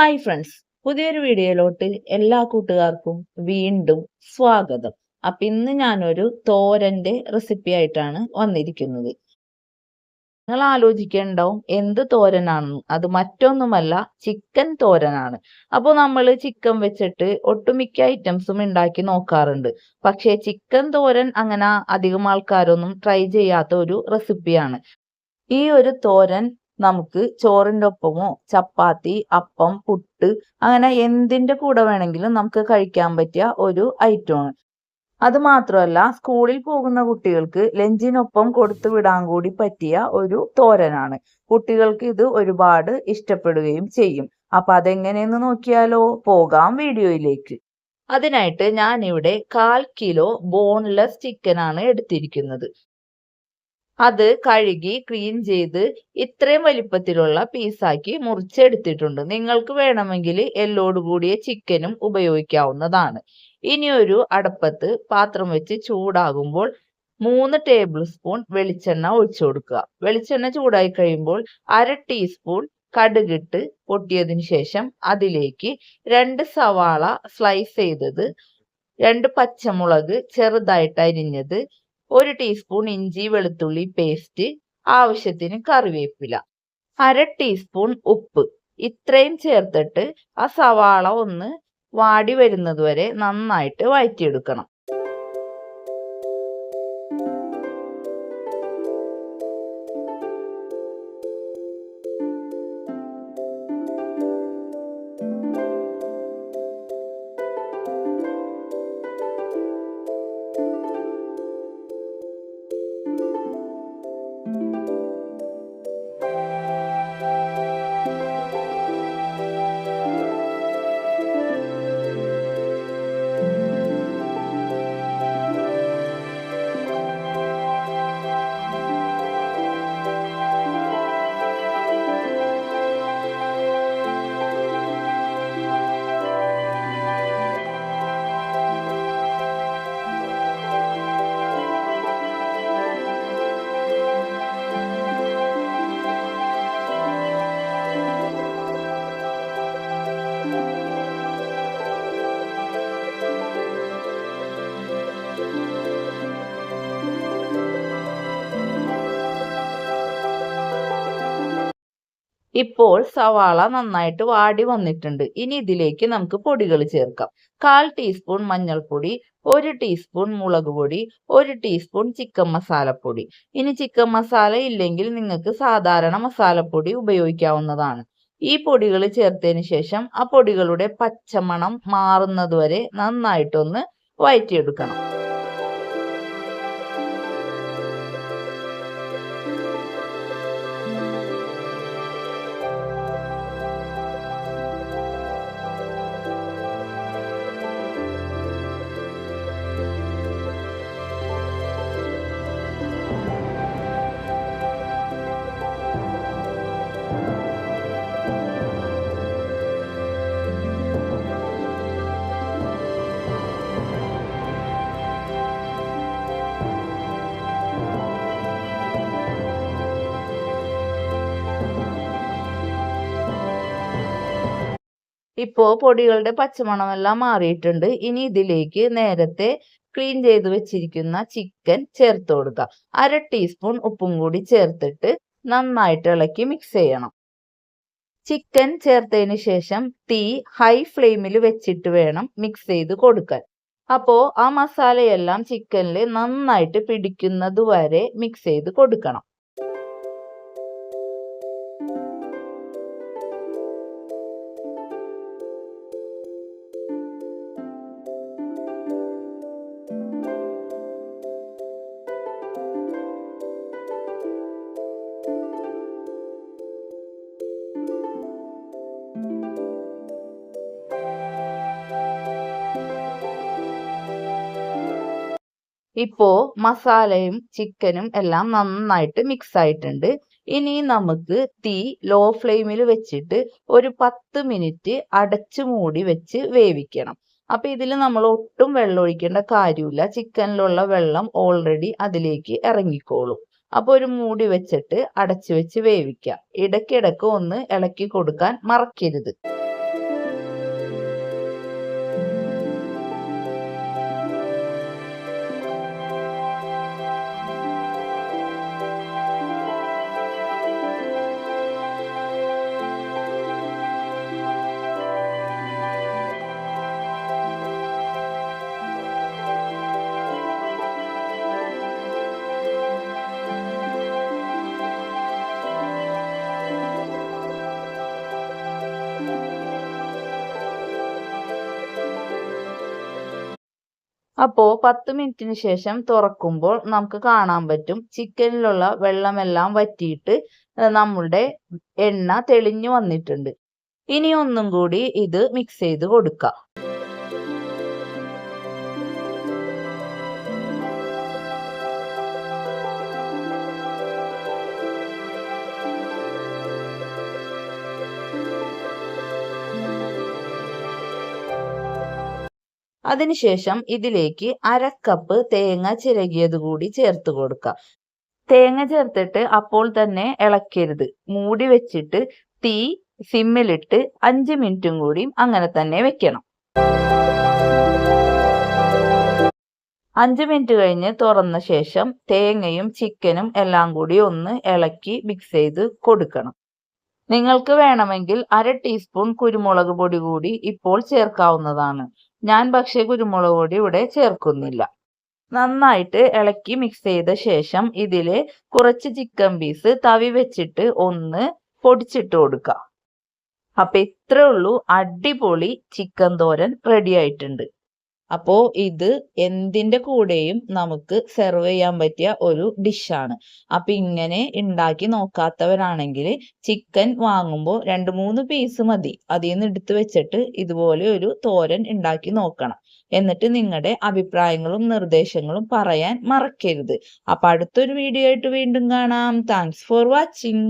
Hi friends പുതിയൊരു വീഡിയോയിലോട്ട് എല്ലാ കൂട്ടുകാർക്കും വീണ്ടും സ്വാഗതം. അപ്പൊ ഇന്ന് ഞാനൊരു തോരന്റെ റെസിപ്പി ആയിട്ടാണ് വന്നിരിക്കുന്നത്. നിങ്ങൾ ആലോചിക്കേണ്ടാവും എന്ത് തോരനാണെന്ന്? അത് മറ്റൊന്നുമല്ല ചിക്കൻ തോരനാണ്. അപ്പോൾ നമ്മൾ ചിക്കൻ വെച്ചിട്ട് ഒട്ടുമിക്ക ഐറ്റംസും ഉണ്ടാക്കി നോക്കാറുണ്ട്. പക്ഷേ ചിക്കൻ തോരൻ അങ്ങനെ അധികം ആൾക്കാരൊന്നും ട്രൈ ചെയ്യാത്ത ഒരു റെസിപ്പിയാണ് ഈ ഒരു തോരൻ നമുക്ക് ചോറിന്റെ ഒപ്പമോ ചപ്പാത്തി അപ്പം പുട്ട് അങ്ങനെ എന്തിന്റെ കൂടെ വേണമെങ്കിലും നമുക്ക് കഴിക്കാൻ പറ്റിയ ഒരു ഐറ്റമാണ്. അത് മാത്രമല്ല സ്കൂളിൽ പോകുന്ന കുട്ടികൾക്ക് ലഞ്ചിനൊപ്പം കൊടുത്തു വിടാൻ കൂടി പറ്റിയ ഒരു തോരനാണ്. കുട്ടികൾക്ക് ഇത് ഒരുപാട് ഇഷ്ടപ്പെടുകയും ചെയ്യും. അപ്പൊ അതെങ്ങനെയെന്ന് നോക്കിയാലോ? പോകാം വീഡിയോയിലേക്ക്. അതിനായിട്ട് ഞാൻ ഇവിടെ കാൽ കിലോ ബോൺലെസ് ചിക്കനാണ് എടുത്തിരിക്കുന്നത്. അത് കഴുകി ക്ലീൻ ചെയ്ത് ഇത്രയും വലിപ്പത്തിലുള്ള പീസാക്കി മുറിച്ചെടുത്തിട്ടുണ്ട്. നിങ്ങൾക്ക് വേണമെങ്കിൽ എല്ലോട് കൂടിയ ചിക്കനും ഉപയോഗിക്കാവുന്നതാണ്. ഇനി ഒരു അടപ്പത്ത് പാത്രം വെച്ച് ചൂടാകുമ്പോൾ മൂന്ന് ടേബിൾ സ്പൂൺ വെളിച്ചെണ്ണ ഒഴിച്ചു കൊടുക്കുക. വെളിച്ചെണ്ണ ചൂടായി കഴിയുമ്പോൾ അര ടീസ്പൂൺ കടുകിട്ട് പൊട്ടിയതിന് ശേഷം അതിലേക്ക് രണ്ട് സവാള സ്ലൈസ് ചെയ്തത് രണ്ട് പച്ചമുളക് ചെറുതായിട്ട് അരിഞ്ഞത് ഒരു ടീസ്പൂൺ ഇഞ്ചി വെളുത്തുള്ളി പേസ്റ്റ് ആവശ്യത്തിന് കറിവേപ്പില അര ടീസ്പൂൺ ഉപ്പ്. ഇത്രയും ചേർത്തിട്ട് ആ സവാള ഒന്ന് വാടി വരുന്നത് വരെ നന്നായിട്ട് വഴറ്റിയെടുക്കണം ഇപ്പോൾ സവാള നന്നായിട്ട് വാടി വന്നിട്ടുണ്ട്. ഇനി ഇതിലേക്ക് നമുക്ക് പൊടികൾ ചേർക്കാം. കാൽ ടീസ്പൂൺ മഞ്ഞൾപ്പൊടി ഒരു ടീസ്പൂൺ മുളക് പൊടി ഒരു ടീസ്പൂൺ ചിക്കൻ മസാലപ്പൊടി. ഇനി ചിക്കൻ മസാല ഇല്ലെങ്കിൽ നിങ്ങൾക്ക് സാധാരണ മസാലപ്പൊടി ഉപയോഗിക്കാവുന്നതാണ്. ഈ പൊടികൾ ചേർത്തതിന് ശേഷം ആ പൊടികളുടെ പച്ചമണം മാറുന്നത് വരെ നന്നായിട്ടൊന്ന് വഴറ്റിയെടുക്കണം ഇപ്പോ പൊടികളുടെ പച്ചമണമെല്ലാം മാറിയിട്ടുണ്ട്. ഇനി ഇതിലേക്ക് നേരത്തെ ക്ലീൻ ചെയ്ത് വെച്ചിരിക്കുന്ന ചിക്കൻ ചേർത്ത് കൊടുക്കുക അര ടീസ്പൂൺ ഉപ്പും കൂടി ചേർത്തിട്ട് നന്നായിട്ട് ഇളക്കി മിക്സ് ചെയ്യണം. ചിക്കൻ ചേർത്തതിന് ശേഷം തീ ഹൈ ഫ്ലെയിമിൽ വെച്ചിട്ട് വേണം മിക്സ് ചെയ്ത് കൊടുക്കാൻ. അപ്പോൾ ആ മസാലയെല്ലാം ചിക്കനിൽ നന്നായിട്ട് പിടിക്കുന്നത് വരെ മിക്സ് ചെയ്ത് കൊടുക്കണം. ഇപ്പോ മസാലയും ചിക്കനും എല്ലാം നന്നായിട്ട് മിക്സ് ആയിട്ടുണ്ട്. ഇനി നമുക്ക് തീ ലോ ഫ്ലെയിമിൽ വെച്ചിട്ട് ഒരു പത്ത് മിനിറ്റ് അടച്ചു മൂടി വെച്ച് വേവിക്കണം. അപ്പൊ ഇതിൽ നമ്മൾ ഒട്ടും വെള്ളം ഒഴിക്കേണ്ട കാര്യമില്ല. ചിക്കനിലുള്ള വെള്ളം ഓൾറെഡി അതിലേക്ക് ഇറങ്ങിക്കോളും. അപ്പൊ ഒരു മൂടി വെച്ചിട്ട് അടച്ചു വെച്ച് വേവിക്കാം. ഇടയ്ക്കിടയ്ക്ക് ഒന്ന് ഇളക്കി കൊടുക്കാൻ മറക്കരുത്. അപ്പോ പത്ത് മിനിറ്റിന് ശേഷം തുറക്കുമ്പോൾ നമുക്ക് കാണാൻ പറ്റും ചിക്കനിലുള്ള വെള്ളമെല്ലാം വറ്റിയിട്ട് നമ്മളുടെ എണ്ണ തെളിഞ്ഞു വന്നിട്ടുണ്ട്. ഇനി ഒന്നും കൂടി ഇത് മിക്സ് ചെയ്ത് കൊടുക്കാം. അതിനുശേഷം ഇതിലേക്ക് അര കപ്പ് തേങ്ങ ചിരകിയത് കൂടി ചേർത്ത് കൊടുക്കുക തേങ്ങ ചേർത്തിട്ട് അപ്പോൾ തന്നെ ഇളക്കരുത്. മൂടി വെച്ചിട്ട് തീ സിമ്മിലിട്ട് അഞ്ച് മിനിറ്റും കൂടി അങ്ങനെ തന്നെ വെക്കണം. അഞ്ച് മിനിറ്റ് കഴിഞ്ഞ് തുറന്ന ശേഷം തേങ്ങയും ചിക്കനും എല്ലാം കൂടി ഒന്ന് ഇളക്കി മിക്സ് ചെയ്ത് കൊടുക്കണം. നിങ്ങൾക്ക് വേണമെങ്കിൽ അര ടീസ്പൂൺ കുരുമുളക് പൊടി കൂടി ഇപ്പോൾ ചേർക്കാവുന്നതാണ്. ഞാൻ പക്ഷേ കുരുമുളക് പൊടി ഇവിടെ ചേർക്കുന്നില്ല. നന്നായിട്ട് ഇളക്കി മിക്സ് ചെയ്ത ശേഷം ഇതിൽ കുറച്ച് ചിക്കൻ പീസ് തവി വെച്ചിട്ട് ഒന്ന് പൊടിച്ചിട്ട് കൊടുക്കുക അപ്പൊ ഇത്രേ ഉള്ളൂ. അടിപൊളി ചിക്കൻ തോരൻ റെഡി ആയിട്ടുണ്ട്. അപ്പോ ഇത് എന്തിന്റെ കൂടെയും നമുക്ക് സെർവ് ചെയ്യാൻ പറ്റിയ ഒരു ഡിഷാണ് അപ്പൊ ഇങ്ങനെ ഉണ്ടാക്കി നോക്കാത്തവരാണെങ്കിൽ ചിക്കൻ വാങ്ങുമ്പോൾ രണ്ട് മൂന്ന് പീസ് മതി. അതിൽ നിന്ന് എടുത്തു വെച്ചിട്ട് ഇതുപോലെ ഒരു തോരൻ ഉണ്ടാക്കി നോക്കണം. എന്നിട്ട് നിങ്ങളുടെ അഭിപ്രായങ്ങളും നിർദ്ദേശങ്ങളും പറയാൻ മറക്കരുത്. അപ്പൊ അടുത്തൊരു വീഡിയോ ആയിട്ട് വീണ്ടും കാണാം. Thanks for watching